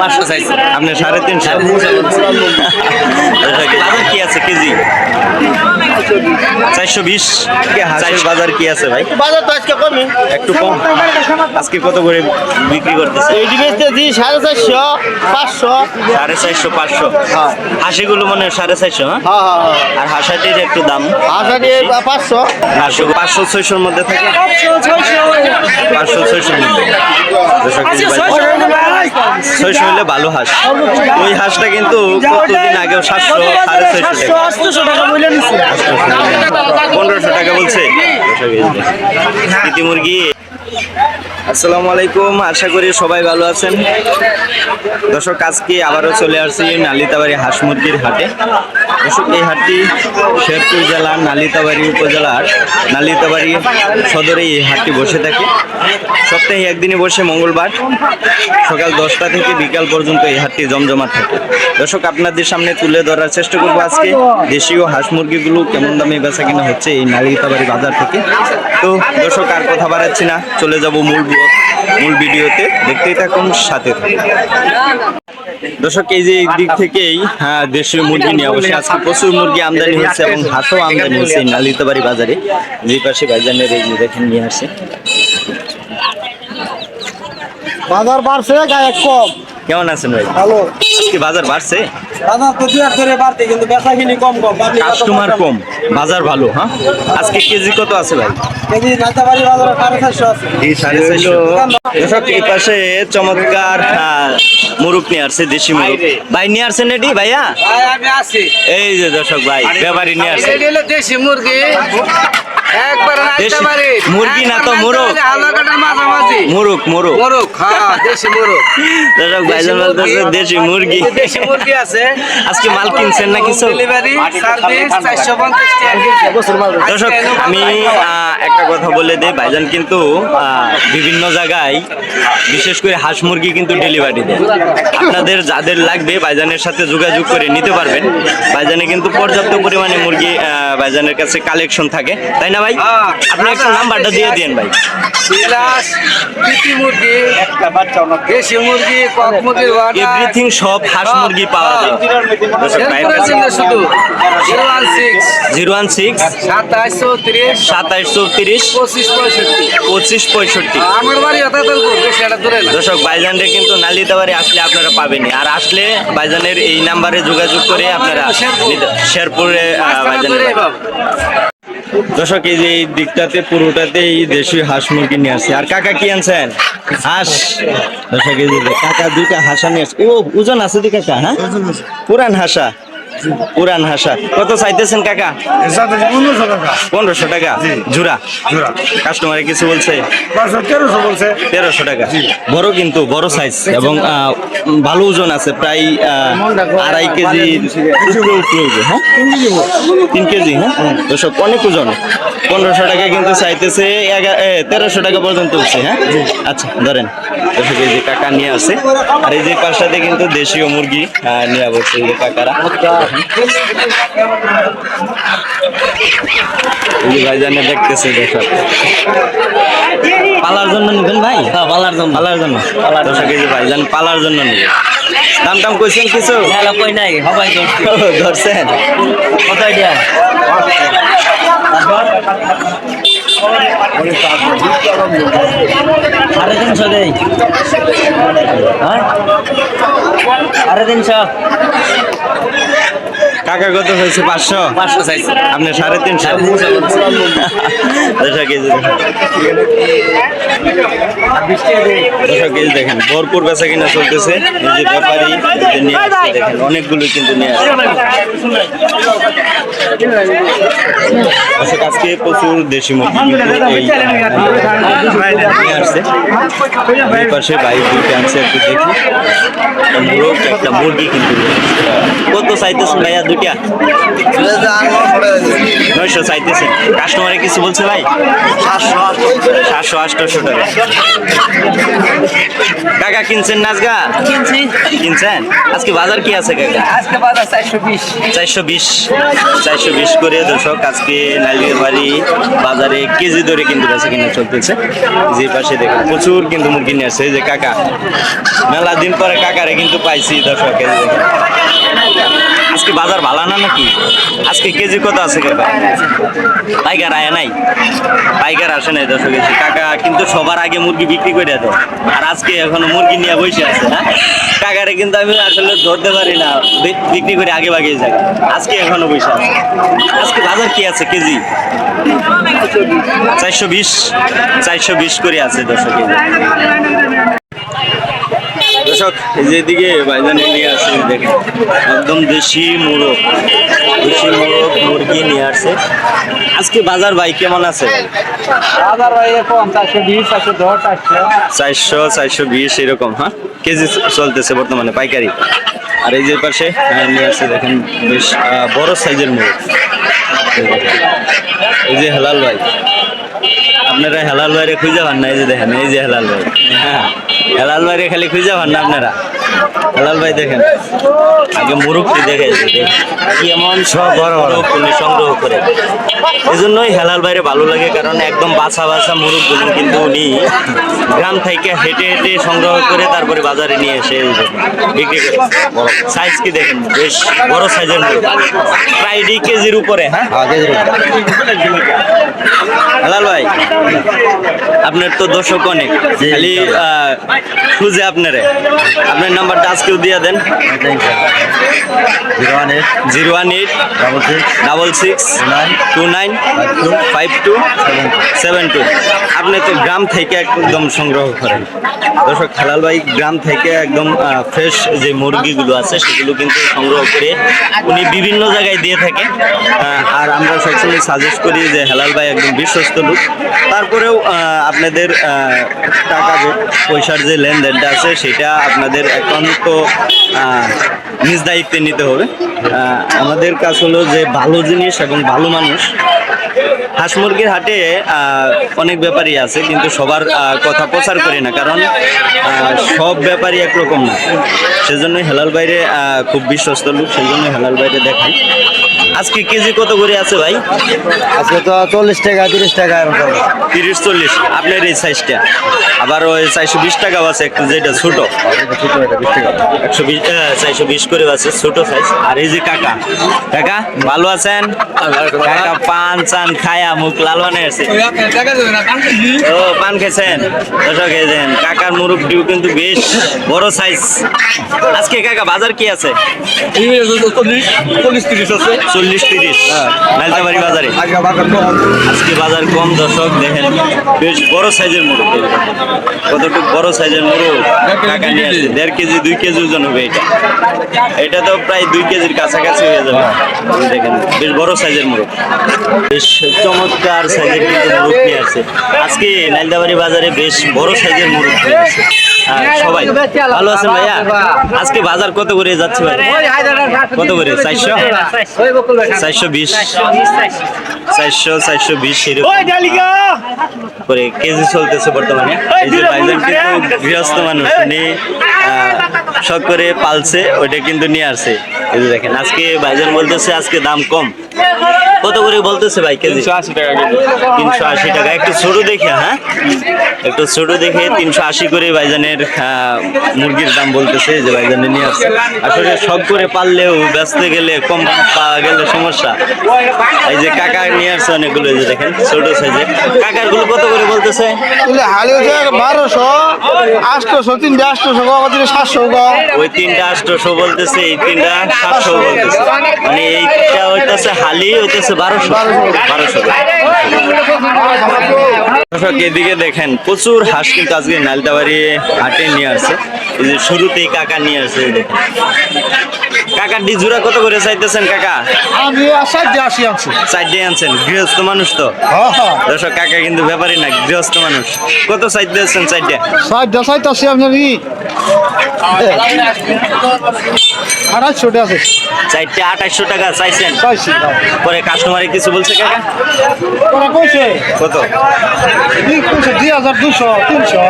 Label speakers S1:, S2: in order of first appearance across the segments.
S1: পাঁচশো? চাইছে।
S2: আপনি সাড়ে তিনশো। বাজার কি আছে কেজি? চারশো বিশ। বাজার কি আছে ভাই?
S1: বাজার তো আজকে কমই।
S2: একটু কম। আজকে কত করে বিক্রি করতেছে?
S1: এইটি বেচতেছি সাড়ে চারশো পাঁচশো।
S2: সাড়ে চারশো পাঁচশো। হাসিগুলো মনে হয় সাড়ে চারশো হ্যাঁ?
S1: হ্যাঁ হ্যাঁ হ্যাঁ।
S2: আর হাসাটির একটু দাম?
S1: আশা পাঁচশো।
S2: পাঁচশো পাঁচশো ছয়শোর মধ্যে থাকে? পাঁচশো ছয়শোর মধ্যে। ছয়শো হলে ভালো হাঁস। ওই হাঁসটা কিন্তু কতদিন আগেও সাতশো সাড়ে ছয়শো টাকা। পনেরোশো টাকা বলছে। প্রীতি মুরগি আসসালামু আলাইকুম, আশা করি সবাই ভালো আছেন। দর্শক, আজকে আবারও চলে আসছি নালিতাবাড়ি হাঁস মুরগির হাটে। দর্শক, এই হাটটি শেরপুর জেলার নালিতাবাড়ি উপজেলার নালিতাবাড়ি সদরে এই হাটটি বসে থাকে। সপ্তাহে একদিনে বসে মঙ্গলবার। সকাল দশটা থেকে বিকাল পর্যন্ত এই হাটটি জমজমাট থাকে। দর্শক, আপনাদের সামনে তুলে ধরার চেষ্টা করব আজকে। দেশীয় হাঁস মুরগিগুলো কেমন দামে বেচা কিনা হচ্ছে এই নালিতাবাড়ি বাজার থেকে। তো দর্শক, আর কথা বাড়াচ্ছি না। চলে যাব মূল মূল ভিডিওতে দেখতেই থাকুন, সাথে দর্শক, এই যে দিক থেকেই হ্যাঁ দেশীয় মুরগি নিয়ে অবশ্যই আজকে প্রচুর মুরগি আমদানি হয়েছে এবং হাঁসও আমদানি হয়েছে নালিতাবাড়ি বাজারে। যে পাশে বাজারের এই যে দেখেন, নিয়ে আসে।
S1: বাজার বাড়ছে, গায়ে কম।
S2: কেমন আছেন ভাই?
S1: ভালো।
S2: আজকে বাজার বাড়ছে?
S1: বাজার তো দুয়ার ধরে বাড়তে কিন্তু বেচা কিনি কম কম
S2: কাস্টমার কম বাজার ভালো হ্যাঁ? আজকে কেজি কত আছে ভাই?
S1: কেজি নাতাবাড়ি বাজারে সাড়ে চারশো আছে।
S2: সাড়ে চারশো। দর্শক এই পাশে চমৎকার মুরুক নিয়ে আসছে দেশি মুরুক ভাই নিয়ে আসছেন এটি ভাইয়া? এই যে দর্শক ভাই ব্যাপারী নিয়ে আসছে।
S3: দেশি মুরগি। একবার
S2: দেশি
S3: নাইতে
S2: মুরগি না তো মোরগ। মুরুক
S3: মোরগ হ্যাঁ দেশি মোরগ
S2: দর্শক ভাইজান বলতেছে দেশি মুরগি।
S3: দেশি মুরগি আছে।
S2: আজকে মাল কিনছেন না কিছু দর্শক আমি আহ, একটা কথা বলে দিই ভাইজান কিন্তু আহ, বিভিন্ন জায়গায় বিশেষ করে হাঁস মুরগি কিন্তু ডেলিভারি দেয়। আপনাদের যাদের লাগবে ভাইজানের সাথে যোগাযোগ করে নিতে পারবেন। ভাইজানে কিন্তু পর্যাপ্ত পরিমাণে মুরগি আহ, ভাইজানের কাছে কালেকশন থাকে। তাই না ভাই। আপনি একটা নাম্বারটা দিয়ে দিন ভাই।
S3: মুরগি দেশি মুরগি কক মুরগির
S2: এভরিথিং সব হাঁস মুরগি পাওয়া যায়। দর্শক ভাইয়ের কাছে
S3: শুধু জিরো ওয়ান সিক্স সাতাশ চৌত্রিশ
S2: সাতাইশ চৌত্রিশ
S3: পঁচিশ পঁয়ষট্টি।
S2: পঁচিশ
S3: আমার বাড়ি
S2: দর্শক ভাইজানরে কিন্তু নালিতাবাড়ি আসলে আপনারা পাবেনি আর আসলে ভাইজানের এই নাম্বারে যোগাযোগ করে আপনারা শেরপুরে ভাইজানের দর্শক এই যে এই দিকটাতে পুরোটাতেই দেশি হাঁস মুরগি নিয়ে আসছে। আর কাকা কি আনছেন? হাঁস। দর্শক এই যে কাকা দুইটা হাঁসা নিয়ে আসছে। ও ওজন আছে দি কাকা হ্যাঁ? পুরান হাঁসা। পুরান হাঁসা। কত চাইতেছেন কাকা? পনেরোশো টাকা। জুরা কাস্টমারে কিছু বলছে?
S1: তেরোশো বলছে।
S2: তেরোশো টাকা। বড় কিন্তু বড় সাইজ এবং ভালো ওজন আছে প্রায় আড়াই কেজি। হ্যাঁ? তিন কেজি হ্যাঁ? দর্শক অনেক ওজন। পনেরোশো টাকা কিন্তু চাইতেছে তেরোশো টাকা পর্যন্ত উঠছে হ্যাঁ? আচ্ছা ধরেন। এই যে কাকা নিয়ে আসে আর এই যে পাশটাতে কিন্তু দেশীয় মুরগি নিয়ে বলছে কাকারা। ভাইজানে দেখতেছে দর্শক। পালার জন্য নেবেন ভাই? হ্যাঁ পালার জন্য। পালার জন্য। দর্শক এই যে ভাইজান পালার জন্য নেবেন দাম টাম কইছেন কিছু?
S1: কই নাই সবাই
S2: ধরছেন?
S1: কত আইডিয়া সাড়ে তিনশো দেই। হ্যাঁ? সাড়ে তিনশো।
S2: কাকা কত হয়েছে পাঁচশো?
S1: পাঁচশো চাইছে।
S2: আপনি সাড়ে তিনশো? এই যে দর্শক এই দেখেন। ভরপুর বেচা কিনা চলতেছে। এই যে ব্যাপারী নিয়ে আসছে দেখেন। অনেকগুলো কিন্তু নিয়ে আসছে। আজকে প্রচুর দেশি মুরগি নিয়ে আসছে। পাশে বাইক দুইটা আছে একটু দেখি। একটা মুরগি কিন্তু কত চাইতেছেন ভাইয়া? দুইটা নয়শো চাইতেছেন কাস্টমারে কিছু বলছে ভাই? সাতশো আটশো। টাকা। কাকা কিনছেন নাচগা
S3: কিনছি।
S2: কিনছেন? আজকে বাজার কি আছে কাকা?
S3: আজকে বাজার চারশো বিশ।
S2: চারশো বিশ। চারশো বিশ করে দর্শক আজকে নালির বাড়ি বাজারে কেজি ধরে কিন্তু বেচা কিনা চলতেছে। যে পাশে দেখুন প্রচুর কিন্তু মুরগি নিয়ে আসছে। এই যে কাকা মেলা দিন পরে কাকারে কিন্তু পাইছি দর্শক যে দেখুন। আজকে বাজার ভালো না নাকি? আজকে কেজি কত আছে পাইকার আয় নাই? পাইকার আসে নাই দশ কেজি কাকা কিন্তু সবার আগে মুরগি বিক্রি করে দেয় আর আজকে এখনও মুরগি নিয়ে বসে আছে হ্যাঁ? কাকারে কিন্তু আমি আসলে ধরতে পারি না বিক্রি করে আগে বাগিয়ে যাই। আজকে এখনও বসে আছে। আজকে বাজার কি আছে কেজি? চারশো বিশ চারশো বিশ করে আছে দশ যে। দর্শক এই যে এদিকে ভাইজানে নিয়ে আসছে এই দেখেন একদম দেশি মোরগ দেশি মোরগ মুরগি নিয়ে আসছে। আজকে বাজার ভাই কেমন আছে?
S3: বাজার ভাই কম চারশো বিশ চারশো দশ চারশো।
S2: চারশো চারশো বিশ এরকম হ্যাঁ? কেজি চলতেছে বর্তমানে পাইকারি। আর এই যে পাশে নিয়ে আসছে দেখেন বেশ বড় সাইজের মোরগ। এই যে হেলাল ভাই। আপনারা হেলাল বাইরে খুঁজে পান না এই যে দেখেন এই যে হেলাল ভাই। হ্যাঁ হেলাল বাইরে খালি খুঁজে পান না আপনারা। হেলাল ভাই দেখেন আগে মুরুখটি দেখে এমন সব বড় বড় উনি সংগ্রহ করে। এই জন্যই হেলাল বাইরে ভালো লাগে কারণ একদম বাছা বাছা মুরগগুলো কিন্তু উনি গ্রাম থেকে হেঁটে হেঁটে সংগ্রহ করে তারপরে বাজারে নিয়ে এসে বিক্রি করে। সাইজ কি দেখেন? বেশ বড় সাইজের প্রায় দুই কেজির উপরে হ্যাঁ? হেলাল ভাই আপনার তো দর্শক অনেক। খালি খুঁজে আপনারে। আপনার নাম্বারটা আজকেও দিয়ে দেন।
S1: Zero one eight
S2: zero one eight
S1: double six
S2: double six
S1: nine
S2: two nine five two seven two আপনি তো গ্রাম থেকে একদম সংগ্রহ করেন। দর্শক হেলাল ভাই গ্রাম থেকে একদম ফ্রেশ যে মুরগিগুলো আছে সেগুলো কিন্তু সংগ্রহ করে উনি বিভিন্ন জায়গায় দিয়ে থাকে আর আমরা সবসময় সাজেস্ট করি যে হেলাল ভাই একদম বিশ্বস্ত লোক। তারপরেও আপনাদের টাকা যে পয়সার যে লেনদেনটা আছে সেটা আপনাদের একান্ত নিজ দায়িত্বে নিতে হবে। আমাদের কাজ হলো যে ভালো জিনিস এবং ভালো মানুষ। হাঁস মুরগির হাটে আহ, অনেক ব্যাপারই আছে কিন্তু সবার কথা প্রচার করি না কারণ সব ব্যাপারই একরকম না। সেজন্য হেলাল বাইরে খুব বিশ্বস্ত লোক সেই জন্য হেলাল বাইরে দেখাই। আজকে কেজি কত করে আছে ভাই?
S1: আজকে তো চল্লিশ টাকা তিরিশ টাকা
S2: তিরিশ চল্লিশ আপনার এই সাইজটা আবার ওই চারশো বিশ টাকাও আছে একটু যেটা ছোট। একশো বিশ চারশো বিশ করে আছে ছোট সাইজ আর এই যে কাকা কাকা ভালো আছেন? কাকা পান চান খায়া মুখ লাল বানে আছে। ও, পান খেয়েছেন? দর্শক দেখেন কাকার মুরুবটিও কিন্তু বেশ বড় সাইজ আজকে কাকা, বাজার কি আছে?
S3: চল্লিশ তিরিশ। আছে
S2: বাজারে। আজকে বাজার কম, দর্শক, দেখেন, বেশ বড় সাইজের মুরগ কতটুকু বড় সাইজের মুরগ কাকা নিয়ে আসছে। দেড় কেজি, দুই কেজি ওজন হবে এটা। এটা তো প্রায় দুই কেজির কাছাকাছি হয়ে যাবে। দেখেন, বেশ বড় সাইজের মুরগ বেশ চমৎকার সাইজের কিন্তু মুরগ আসছে আজকে নাইলদাবাড়ি বাজারে বেশ বড় সাইজের মুরগ আর সবাই ভালো আছেন ভাইয়া? আজকে বাজার কত করে যাচ্ছে ভাই? কত করে? চারশো? চারশো বিশ। চারশো চারশো বিশ। করে কেজি চলতেছে বর্তমানে। এই যে ভাইজান কিন্তু গৃহস্থ মানুষ। উনি শখ করে পালছে ওইটা কিন্তু নিয়ে আসছে। এই যে দেখেন আজকে ভাইজান বলতেছে আজকে দাম কম। কত করে বলতেছে ভাই কেজি?
S3: আশি টাকা
S2: তিনশো আশি টাকা। একটু ছোট দেখে হ্যাঁ? একটু ছোট দেখে তিনশো আশি করে ভাইজানের আহ, মুরগির দাম বলতেছে যে ভাইজানে নিয়ে আসছে। আসলে সব করে পারলেও ব্যস্ত গেলে কম পাওয়া গেলে সমস্যা। এই যে কাকা নিয়ে আসছে অনেকগুলো যে দেখেন ছোট সাইজের কাকারগুলো কত করে বলতেছে?
S4: বারোশো আটশোশো তিনটে আটশোশো সাতশো
S2: ওই তিনটা আটশোশো বলতেছে এই তিনটা সাতশো বলতেছে। মানে এইটা হইতেছে হালি হইতেছে বারোশো। বারোশো দর্শক এদিকে দেখেন প্রচুর হাঁস কিন্তু আজকে নালতাবাড়ি হাটে নিয়ে আসে। শুরুতেই কাকা নিয়ে আসছে এই দেখেন। কাকার ডি জোড়া কত করে চাইতেছেন কাকা?
S4: আমি আসার যে আসি আনছি।
S2: সাইড আনছেন গৃহস্থ মানুষ তো?
S4: হ্যাঁ হ্যাঁ।
S2: দর্শক কাকা কিন্তু ব্যাপারই না গৃহস্থ মানুষ। কত সাইড? দিয়েছেন সাইড দিয়ে
S4: সাইড আসি আপনার ই। আড়াইশোটা আছে।
S2: সাইডটা আঠাশশো টাকা চাইছেন?
S4: চাইছি
S2: পরে কাস্টমারে কিছু বলছে কাকা?
S4: ওরা কইছে
S2: কত?
S4: দুই হাজার দুশো তিনশো।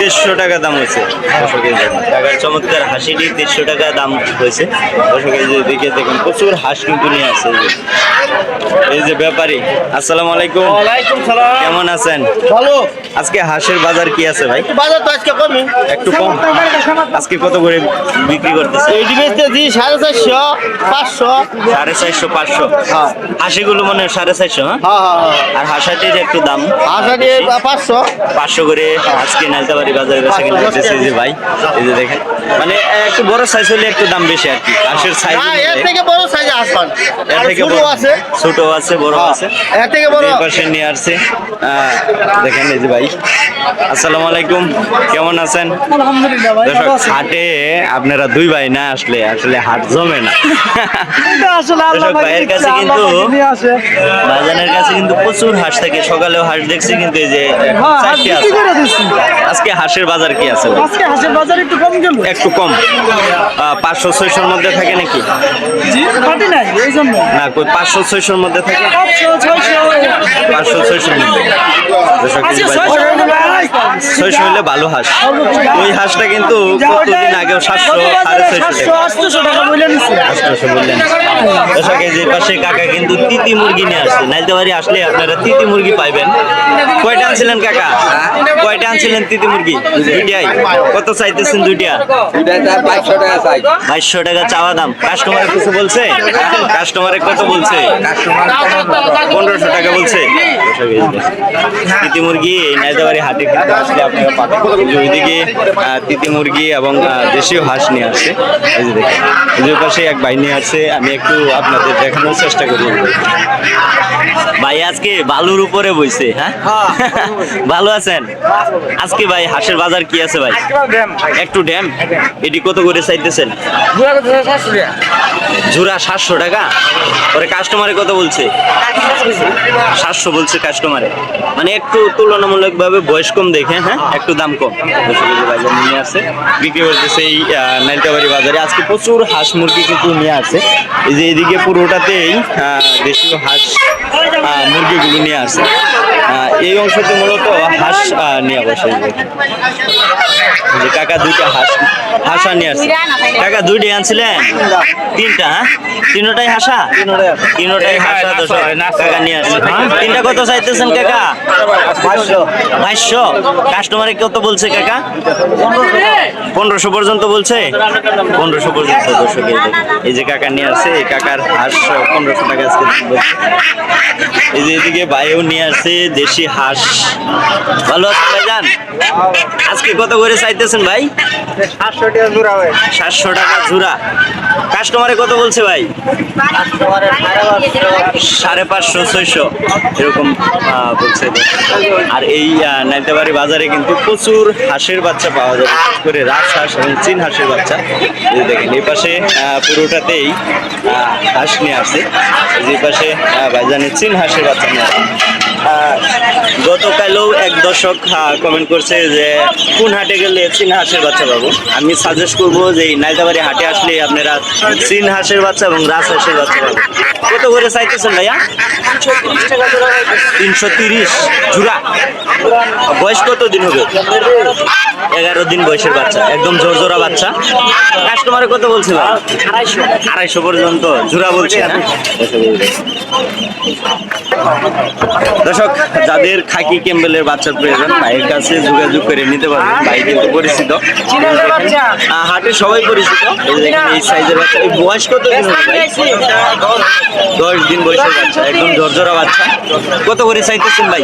S2: দেড়শো টাকা দাম হয়েছে। টাকার চমৎকার হাসিটি দেড়শো টাকা দাম হয়েছে। দর্শক এই যে দিকে দেখুন প্রচুর হাঁস কিন্তু নিয়ে আসছে এই যে। ব্যাপারী আসসালামু আলাইকুম। কেমন আছেন?
S4: ভালো।
S2: আজকে হাঁসের বাজার কি আছে ভাই?
S4: বাজার তো আজকে কমই।
S2: একটু কম। আজকে কত করে বিক্রি করতেছে
S4: এই ডিবেতে সাড়ে চারশো পাঁচশো।
S2: সাড়ে চারশো পাঁচশো? হাসিগুলো মনে হয় সাড়ে চারশো হ্যাঁ?
S4: হ্যাঁ হ্যাঁ হ্যাঁ।
S2: আর হাঁসাটির একটু দাম?
S4: পাঁচশো।
S2: পাঁচশো করে আজকে নালতাবাড়ি বাজারে বেচা কিনা ভাই। এই যে দেখেন মানে একটু বড় সাইজ হলে একটু দাম বেশি আর কি। হাঁসের সাইজ
S4: না এর থেকে বড় সাইজ
S2: এর থেকে
S4: ছোট
S2: বড়।
S4: আছে।
S2: ছোট আছে বড় আছে।
S4: এর থেকে বড়।
S2: পাশে নিয়ে আসছে। দেখেন এই যে ভাই। আসসালামু আলাইকুম। কেমন আছেন?
S4: আলহামদুলিল্লাহ
S2: হাটে আপনারা দুই ভাই না আসলে আসলে হাট জমে না।
S4: আসলে
S2: দর্শক ভাইয়ের কাছে কিন্তু বাজানের কাছে কিন্তু প্রচুর হাঁস থাকে। সকালেও হাঁস দেখছি কিন্তু এই যে
S4: হ্যাঁ,
S2: আজকে হাঁসের বাজার কি আছে
S4: আজকে হাঁসের বাজার একটু কম গেল
S2: একটু কম। পাঁচশো ছয়শোর মধ্যে থাকে নাকি?
S4: নাই এই জন্য।
S2: না কই পাঁচশো ছয়শোর মধ্যে থাকে?
S4: পাঁচশো ছয়শো
S2: পাঁচশো ছয়শোর মধ্যে। ছয়শো হলে ভালো হাঁস। ওই হাঁসটা কিন্তু কতদিন আগেও সাতশো সাড়ে ছয়শো টাকা
S4: টাকা বলে
S2: আটশোশো বললেন দর্শক যে পাশে কাকা কিন্তু তিতি মুরগি নিয়ে আসছে। নাইতে বাড়ি আসলে আপনারা তিতি মুরগি পাইবেন। কয়টা আনছিলেন কাকা? কয়টা আনছিলেন তিতি মুরগি? দুইটাই। কত চাইতেছেন দুইটা? বাইশশো টাকা চাওয়া দাম। কাস্টমারে কিছু বলছে? কাস্টমারে কত বলছে? পনেরোশো টাকা বলছে। তিতি মুরগি, এই নাইদাবাড়ি হাটে কিন্তু আসলে আপনারা পাবেন। ওইদিকে তিতি মুরগি এবং দেশীয় হাঁস নিয়ে আসছে এই যে দেখেন, এই পাশে এক ভাই নিয়ে আসছে আমি একটু আপনাদের দেখানোর চেষ্টা করি। ভাই, আজকে বালুর উপরে বইছে হ্যাঁ? ভালো আছেন? আজকে ভাই, হাঁসের বাজার কি আছে ভাই? একটু ড্যাম। এটি কত করে চাইতেছেন? জোড়া সাতশো টাকা। পরে কাস্টমারে কত বলছে? সাতশো বলছে কাস্টমারে মানে একটু তুলনামূলক ভাবে বয়স কম দেখে হ্যাঁ? একটু দাম কম। নিয়ে আসছে বিক্রি করতেছে এই আহ, বাজারে। আজকে প্রচুর হাঁস মুরগি কিন্তু নিয়ে আসছে এই যে এদিকে পুরোটাতেই দেশীয় হাঁস মুরগিগুলো নিয়ে আহ, এই অংশতে মূলত হাঁস নিয়ে বসে। যে। কাকা দুইটা হাঁস হাঁসা নিয়ে আসছে। কাকা দুইটাই আনছিলেন তিনটা হ্যাঁ? তিনটাই হাসা? তিনটাই হাসা তো কাকা নিয়ে আসছে। তিনটা কত চাইতেছেন কাকা? বাইশশো কাস্টমারে কত বলছে কাকা? পনেরোশো পর্যন্ত বলছে? পনেরোশো পর্যন্ত দর্শক এই যে- কাকা নিয়ে আসছে এই কাকার হাঁস পনেরোশো টাকা আজকে এই যে এদিকে ভাইও নিয়ে আসছে দেশি হাঁস। ভালো আছেন ভাইজান? আজকে কত করে চাইতেছেন ভাই?
S4: সাতশো টাকা জোড়া
S2: সাতশো টাকা জোড়া। কাস্টমারে কত বলছে ভাই? সাড়ে পাঁচশো। ছয়শো। এরকম বলছে আর এই নাইতাবাড়ি বাজারে কিন্তু প্রচুর হাঁসের বাচ্চা পাওয়া যায় বিশেষ করে রাজহাঁস এবং চীন হাঁসের বাচ্চা। এই যে দেখেন এই পাশে পুরোটাতেই হাঁস নিয়ে আসে। যে পাশে আহ, ভাইজানের চীন হাঁসের বাচ্চা নিয়ে আহ, গতকালও এক দর্শক কমেন্ট করছে যে কোন হাটে গেলে চীন হাঁসের বাচ্চা পাবো। আমি সাজেস্ট করব যে এই নাইদাবাড়ি হাটে আসলে আপনারা চীন হাঁসের বাচ্চা এবং রাজ হাঁসের বাচ্চা পাবেন। কত করে চাইতেছেন ভাইয়া? তিনশো তিরিশ জুড়া। বয়স কত দিন হবে? এগারো দিন বয়সের বাচ্চা, একদম জোর জোড়া বাচ্চা কাস্টমারে কত বলছে ভাই? আড়াইশো পর্যন্ত, জুড়া বলছে। দর্শক, যাদের খাকি ক্যাম্বেলের বাচ্চার প্রয়োজন, ভাইয়ের কাছে যোগাযোগ করে নিতে পারবেন। ভাই কিন্তু পরিচিত। হাটে সবাই পরিচিত। এই সাইজের বাচ্চা। এই বয়স কত দিন দশ দিন বয়সের বাচ্চা একদম ঝরঝরা বাচ্চা। কত করে চাইতেছেন ভাই?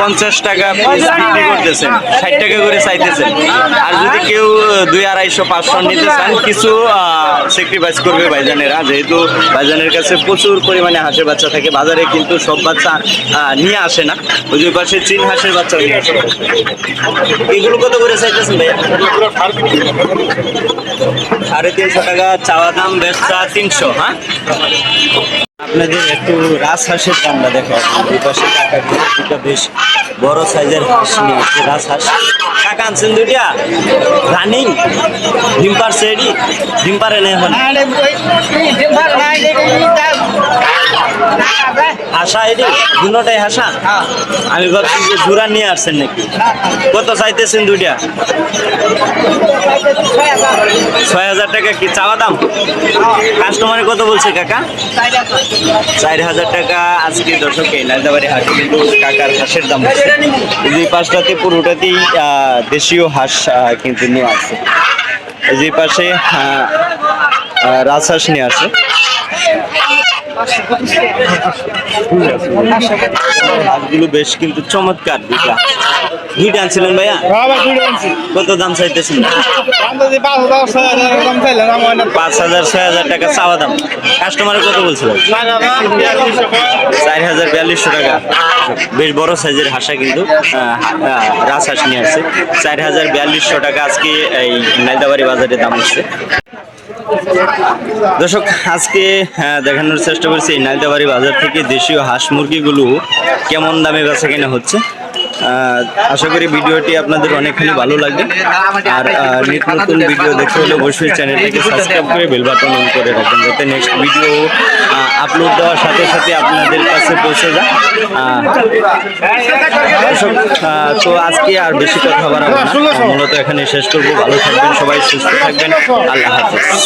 S2: পঞ্চাশ টাকা পিস বিক্রি করতেছেন। ষাট টাকা করে চাইতেছেন। আর যদি কেউ দুই আড়াইশো পাঁচশো নিতে চান কিছু স্যাক্রিফাইস করবে ভাইজানেরা। যেহেতু ভাইজানের কাছে প্রচুর পরিমাণে হাঁসের বাচ্চা থাকে, বাজারে কিন্তু সব বাচ্চা নিয়ে আসে না। ওই যে পাশে চীন হাঁসের বাচ্চা নিয়ে আসে। এগুলো কত করে চাইতেছেন ভাইয়া? সাড়ে তিনশো টাকা, চাওয়া দাম ব্যবসা তিনশো হ্যাঁ? আপনাদের একটু রাজহাঁসের দামটা দেখো। বেশ বড় সাইজের হাঁস নিয়ে আসছে টাকা আনছেন দুইটা? রানিং? ডিম পারছে এডি ডিম এখন? হাসা এডি দুটাই হাসা? আমি ভাবছি যে জোড়া নিয়ে আসছেন নাকি? কত চাইতেছেন দুইটা? ছয় হাজার টাকা কি চাওয়া দাম? কাস্টমারে কত বলছে কাকা? চার হাজার টাকা আজকে দর্শক নাইদাবাড়ি হাটে কিন্তু কাকার হাঁসের দাম যে পাঁচটাতে পুরোটাতেই দেশীয় হাঁস কিন্তু নিয়ে আসছে। যে পাশে রাজহাঁস নিয়ে আসে হাঁসগুলো বেশ কিন্তু চমৎকার দুইটা। দুইটা আনছিলেন ভাইয়া? কত দাম চাইতেছেন? পাঁচ হাজার ছয় হাজার টাকা চাওয়া দাম। কাস্টমারে কত বলছিল চার হাজার বিয়াল্লিশশো টাকা। বেশ বড় সাইজের হাঁসা কিন্তু রাস হাঁস নিয়ে আসছে। চার হাজার বিয়াল্লিশশো টাকা আজকে এই নাইদাবাড়ি বাজারে দাম হচ্ছে। দর্শক আজকে আহ, দেখানোর চেষ্টা করছি নাইতাবাড়ি বাজার থেকে দেশীয় হাঁস মুরগিগুলো কেমন দামে বেচা কেনা হচ্ছে? আশা করি ভিডিওটি আপনাদের অনেকখানি ভালো লাগবে। আর নিত্য নতুন ভিডিও দেখতে হলে অবশ্যই চ্যানেলটিকে সাবস্ক্রাইব করে বেল বাটন অন করে রাখবেন যাতে নেক্সট ভিডিও আপলোড দেওয়ার সাথে সাথে আপনাদের কাছে পৌঁছে যায়। তো আজকে আর বেশি কথা বাড়াবো না। মূলত এখানে শেষ করব। ভালো থাকবেন সবাই, সুস্থ থাকবেন। আল্লাহ হাফিজ।